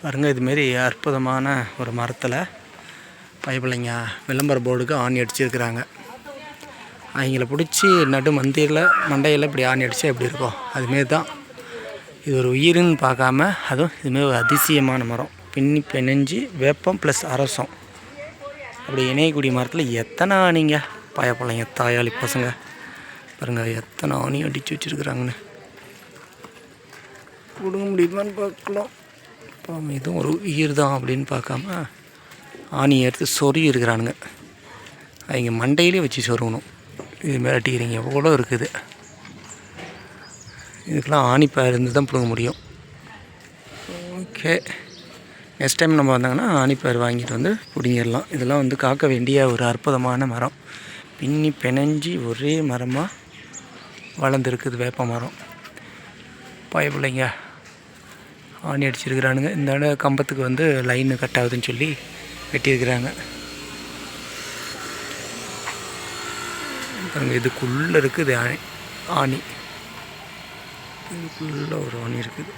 பாருங்கள் இதுமாரி அற்புதமான ஒரு மரத்தில் பயப்பிள்ளைங்க விளம்பர போர்டுக்கு ஆணி அடிச்சிருக்கிறாங்க. அவங்கள பிடிச்சி நடு மந்தியில் மண்டையில் இப்படி ஆணி அடித்தா எப்படி இருக்கும்? அதுமாரி தான். இது ஒரு உயிருன்னு பார்க்காம அதுவும் இதுமாரி ஒரு அதிசயமான மரம். பின்னி பிணைஞ்சு வேப்பம் ப்ளஸ் அரசம். அப்படி இணையக்கூடிய மரத்தில் எத்தனை ஆணிங்க? பயப்பிள்ளைங்க தாயாளி பசங்க. பாருங்கள் எத்தனை ஆணி அடித்து வச்சுருக்குறாங்கன்னு. கொடுக்க முடியுமான்னு பார்க்கலாம். பாவம் இதுவும் ஒரு உயிர் தான் அப்படின்னு பார்க்காம ஆணியை எடுத்து சொருகி இருக்கிறானுங்க. அவங்க மண்டையிலே வச்சு சொருகணும். இது மேலே அடிக்கிறீங்க எவ்வளோ இருக்குது? இதுக்கெல்லாம் ஆணிப்பாக இருந்து தான் பிடுங்க முடியும். ஓகே. நெக்ஸ்ட் டைம் நம்ம வந்தாங்கன்னா ஆணிப்பார் வாங்கிட்டு வந்து பிடுங்கிடலாம். இதெல்லாம் வந்து காக்க வேண்டிய ஒரு அற்புதமான மரம். பின்னி பிணைஞ்சி ஒரே மரமாக வளர்ந்துருக்குது வேப்ப மரம். பயப்பிள்ளைங்க ஆணி அடிச்சிருக்கிறானுங்க. இந்த கம்பத்துக்கு வந்து லைன் கட் ஆகுதுன்னு சொல்லி வெட்டியிருக்கிறாங்க. பாருங்க இதுக்குள்ளே இருக்குது ஆணி ஆணி. இதுக்குள்ளே ஒரு ஆணி இருக்குது.